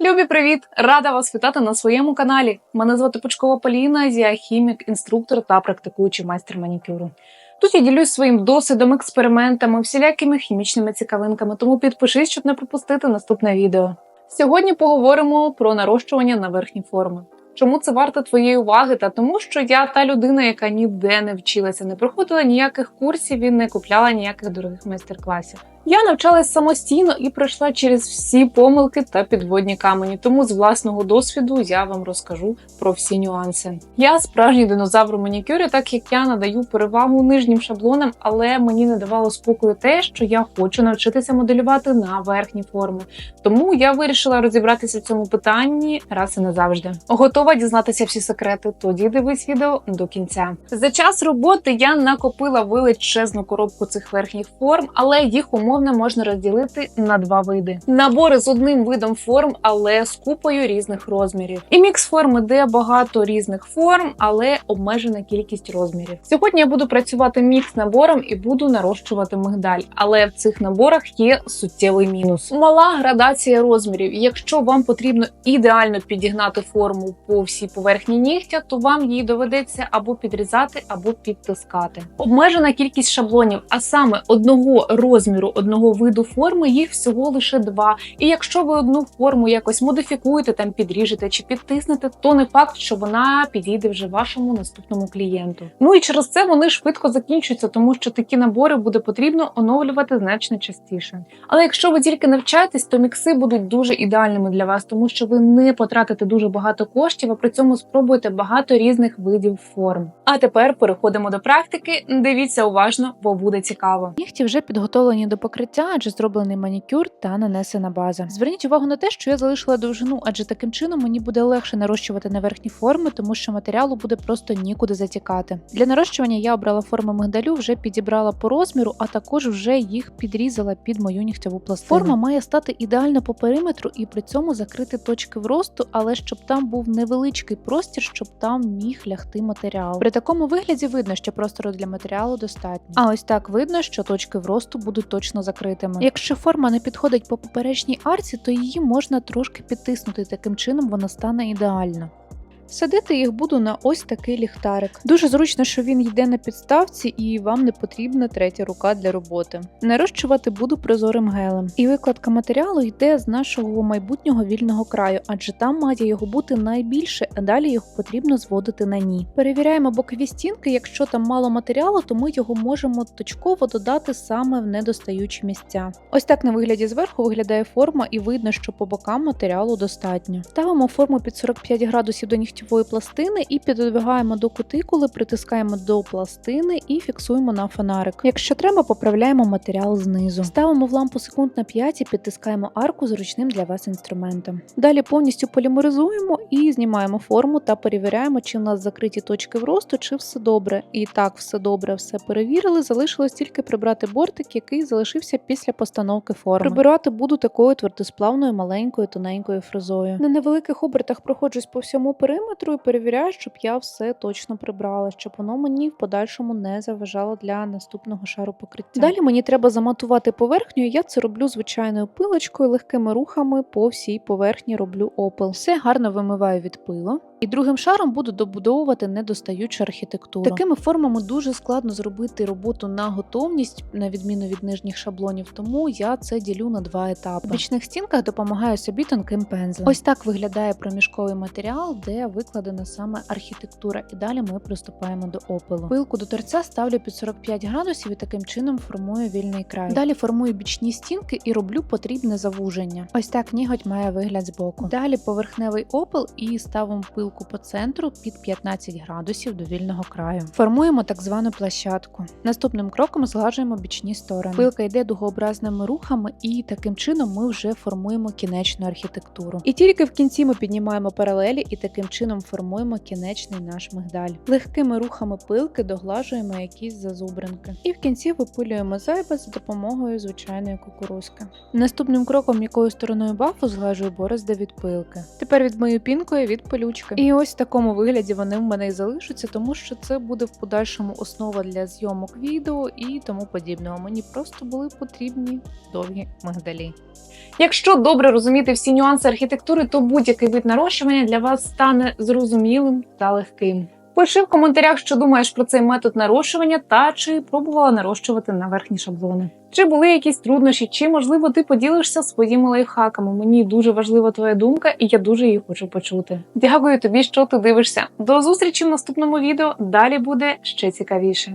Любі, привіт! Рада вас вітати на своєму каналі. Мене звати Пучкова Поліна, я хімік, інструктор та практикуючий майстер манікюру. Тут я ділюсь своїм досвідом, експериментами, всілякими хімічними цікавинками, тому підпишись, щоб не пропустити наступне відео. Сьогодні поговоримо про нарощування на верхні форми. Чому це варто твоєї уваги? Та тому, що я та людина, яка ніде не вчилася, не проходила ніяких курсів і не купляла ніяких дорогих майстер-класів. Я навчалась самостійно і пройшла через всі помилки та підводні камені. Тому з власного досвіду я вам розкажу про всі нюанси. Я справжній динозавр у манікюрі, так як я надаю перевагу нижнім шаблонам, але мені не давало спокою те, що я хочу навчитися моделювати на верхні форми. Тому я вирішила розібратися в цьому питанні раз і назавжди. Готова дізнатися всі секрети? Тоді дивись відео до кінця. За час роботи я накопила величезну коробку цих верхніх форм, але їх умовно можна розділити на два види: набори з одним видом форм, але з купою різних розмірів. І мікс форми, де багато різних форм, але обмежена кількість розмірів. Сьогодні я буду працювати мікс набором і буду нарощувати мигдаль. Але в цих наборах є суттєвий мінус. Мала градація розмірів. Якщо вам потрібно ідеально підігнати форму по всій поверхні нігтя, то вам її доведеться або підрізати, або підтискати. Обмежена кількість шаблонів, а саме одного розміру, одного виду форми, їх всього лише два. І якщо ви одну форму якось модифікуєте, там підріжете чи підтиснете, то не факт, що вона підійде вже вашому наступному клієнту. Ну і через це вони швидко закінчуються, тому що такі набори буде потрібно оновлювати значно частіше. Але якщо ви тільки навчаєтесь, то мікси будуть дуже ідеальними для вас, тому що ви не потратите дуже багато коштів, а при цьому спробуєте багато різних видів форм. А тепер переходимо до практики. Дивіться уважно, бо буде цікаво. Нігті вже підготовлені до покриття, адже зроблений манікюр та нанесена база. Зверніть увагу на те, що я залишила довжину, адже таким чином мені буде легше нарощувати на верхні форми, тому що матеріалу буде просто нікуди затікати. Для нарощування я обрала форми мигдалю, вже підібрала по розміру, а також вже їх підрізала під мою нігтєву пластину. Форма має стати ідеально по периметру і при цьому закрити точки вросту, але щоб там був невеличкий простір, щоб там міг лягти матеріал. При такому вигляді видно, що простору для матеріалу достатньо. А ось так видно, що точки вросту будуть точно закритими. Якщо форма не підходить по поперечній арці, то її можна трошки підтиснути. Таким чином вона стане ідеально. Садити їх буду на ось такий ліхтарик. Дуже зручно, що він йде на підставці і вам не потрібна третя рука для роботи. Нарощувати буду прозорим гелем. І викладка матеріалу йде з нашого майбутнього вільного краю, адже там має його бути найбільше, а далі його потрібно зводити на ні. Перевіряємо бокові стінки. Якщо там мало матеріалу, то ми його можемо точково додати саме в недостаючі місця. Ось так на вигляді зверху виглядає форма, і видно, що по бокам матеріалу достатньо. Ставимо форму під 45 градусів до нігтєвої пластини і підодвигаємо до кутикули, притискаємо до пластини і фіксуємо на фонарик. Якщо треба, поправляємо матеріал знизу. Ставимо в лампу секунд на 5 і підтискаємо арку зручним для вас інструментом. Далі повністю полімеризуємо і знімаємо форму та перевіряємо, чи в нас закриті точки вросту, чи все добре. І так, все добре, все перевірили. Залишилось тільки прибрати бортик, який залишився після постановки форми. Прибирати буду такою твердосплавною маленькою тоненькою фрезою. На невеликих обертах проходжусь по всьому периметру і перевіряю, щоб я все точно прибрала, щоб воно мені в подальшому не заважало для наступного шару покриття. Далі мені треба заматувати поверхню. і Я це роблю звичайною пилочкою, легкими рухами по всій поверхні роблю опил. Все гарно вимиваю від пила. І другим шаром буду добудовувати недостаючу архітектуру. Такими формами дуже складно зробити роботу на готовність, на відміну від нижніх шаблонів, тому я це ділю на два етапи. В бічних стінках допомагаю собі тонким пензлем. Ось так виглядає проміжковий матеріал, де викладена саме архітектура. І далі ми приступаємо до опилу. Пилку до торця ставлю під 45 градусів і таким чином формую вільний край. Далі формую бічні стінки і роблю потрібне завуження. Ось так ніготь має вигляд збоку. Далі поверхневий опил і ставимо пилку по центру під 15 градусів до вільного краю. Формуємо так звану площадку. Наступним кроком зглажуємо бічні сторони. Пилка йде дугообразними рухами, і таким чином ми вже формуємо кінечну архітектуру. І тільки в кінці ми піднімаємо паралелі і таким чином формуємо кінечний наш мигдаль. Легкими рухами пилки доглажуємо якісь зазубринки. І в кінці випилюємо зайве за допомогою звичайної кукурузки. Наступним кроком, якою стороною бафу зглажую борозди від пилки. Тепер відмию пінкою від пилючки. І ось в такому вигляді вони в мене і залишаться, тому що це буде в подальшому основа для зйомок відео і тому подібного. Мені просто були потрібні довгі мигдалі. Якщо добре розуміти всі нюанси архітектури, то будь-який вид нарощування для вас стане зрозумілим та легким. Пиши в коментарях, що думаєш про цей метод нарощування та чи пробувала нарощувати на верхні шаблони. Чи були якісь труднощі, чи можливо ти поділишся своїми лайфхаками? Мені дуже важлива твоя думка, і я дуже її хочу почути. Дякую тобі, що ти дивишся. До зустрічі в наступному відео. Далі буде ще цікавіше.